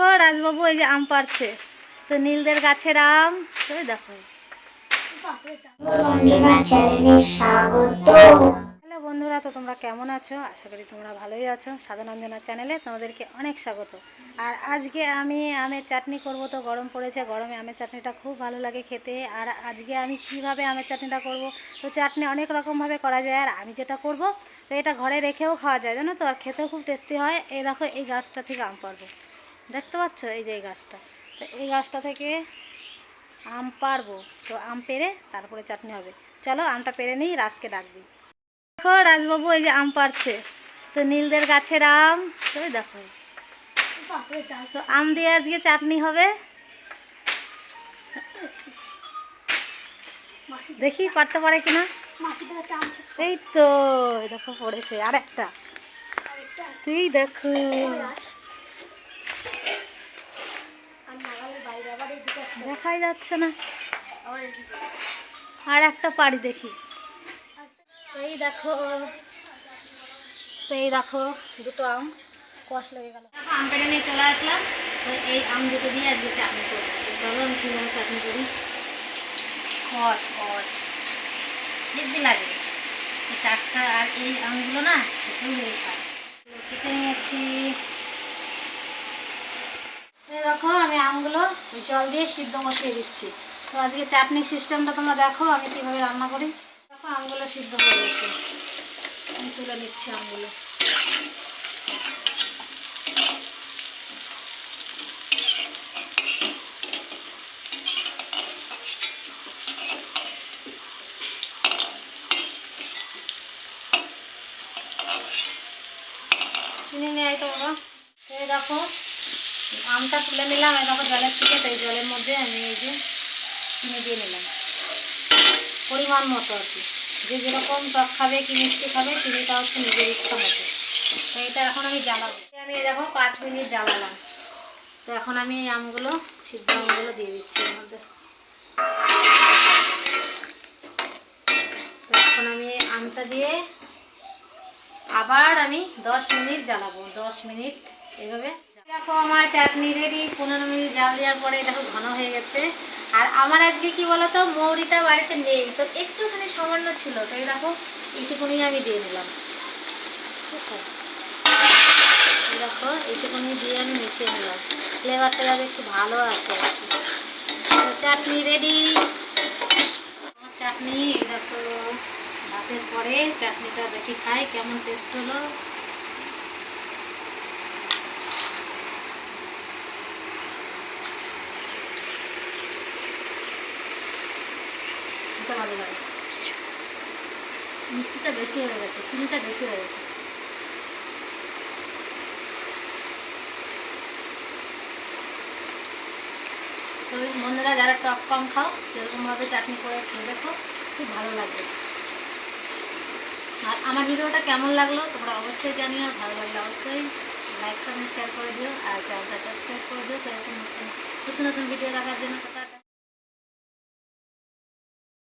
দেখো রাজবাবু, এই যে আম পারছে তো নীলদের গাছের আম তুমি দেখো। হ্যালো বন্ধুরা, তো তোমরা কেমন আছো? আশা করি তোমরা ভালোই আছো। সাধানন্দনা চ্যানেলে তোমাদেরকে অনেক স্বাগত। আর আজকে আমি আমের চাটনি করব, তো গরম পড়েছে, গরমে আমের চাটনিটা খুব ভালো লাগে খেতে। আর আজকে আমি কীভাবে আমের চাটনিটা করব? তো চাটনি অনেক রকমভাবে করা যায়, আর আমি যেটা করব, তো এটা ঘরে রেখেও খাওয়া যায়, জানো তো? আর খেতেও খুব টেস্টি হয়। এই দেখো, এই গাছটা থেকে আম পারব দেখতে পাচ্ছ? এই যে এই গাছটা। তো এই গাছটা থেকে আম পারব তো আম পেরে তারপরে চাটনি হবে। চলো আমটা পেরে নিই, রাজকে ডাকবি দেখো, রাজবাবু এই যে আম পারছে তো নীলদের গাছের আম। ওই দেখো। তো আম দিয়ে আজকে চাটনি হবে। দেখি পারতে পারে কিনা। এই তো দেখো, পড়েছে। আর একটা তুই দেখো। দেখাই যাচ্ছে না। আর একটা পারি দেখি। এই দেখো তো এই দেখো দুটো আম কষ লেগে গেল। দেখো আম পেড়ে নিয়ে চলে আসলাম। তো এই আম দুটো দিয়ে আজকে চাটনি করব। চলো আমি কীভাবে চাটনি করি। কষ কষ হেভি লাগে। এই টাটকা আর এই আমগুলো না খেতেও বেশ কেটে নিয়েছি এই দেখো আমি আমগুলো জল দিয়ে সিদ্ধ বসিয়ে দিচ্ছি। তো আজকে চাটনির সিস্টেমটা তোমরা দেখো, আমি কীভাবে রান্না করি। দেখো, আমগুলো সিদ্ধ হয়ে গেছে। আমি তুলে নিচ্ছি আমগুলো। চিনি নেয় তো বাবা দেখো আমটা তুলে নিলাম দেখো জলের থেকে, তো এই জলের মধ্যে আমি এই যে চিনি দিয়ে নিলাম। পরিমাণ মতো আর কি। যে যেরকম টক খাবে কি মিষ্টি খাবে, চিনিটা হচ্ছে নিজের ইচ্ছা মতো। তো এটা এখন আমি জ্বালাবো। আমি দেখো পাঁচ মিনিট জ্বালালাম। তো এখন আমি এই আমগুলো, সিদ্ধ আমগুলো দিয়ে দিচ্ছি এর মধ্যে। তো এখন আমি আমটা দিয়ে আবার আমি দশ মিনিট জ্বালাবো। দশ মিনিট, এইভাবে দেখো, আমার চাটনি রেডি পনেরো মিনিট জাল দেওয়ার পরে দেখো ঘন হয়ে গেছে। আর আমার আজকে কি বলতো, মৌরিটা বাড়িতে নেই। তো একটুখানি সামান্য ছিল, তো এই দেখো, এইটুকুনি আমি দিয়ে নিলাম। বুঝছ? দেখো, এইটুকুনি দিয়ে আমি মিশিয়ে নিলাম। ফ্লেভারটা যাতে একটু ভালো আছে চাটনি রেডি আমার চাটনি, এই দেখো, ভাতের পরে চাটনিটা দেখি খাই, কেমন টেস্ট হলো। খেতে ভালো লাগে মিষ্টিটা বেশি হয়ে গেছে, চিনিটা বেশি হয়ে গেছে। তো বন্ধুরা, যারা টক কম খাও সেরকমভাবে চাটনি করে খেয়ে দেখো, খুব ভালো লাগবে। আর আমার ভিডিওটা কেমন লাগল, তোমরা অবশ্যই জানিও ভালো লাগলে অবশ্যই লাইক কমেন্ট শেয়ার করে দিও, আর চ্যানেলটা সাবস্ক্রাইব করে দিও, তো এরকম নতুন নতুন ভিডিও দেখার জন্য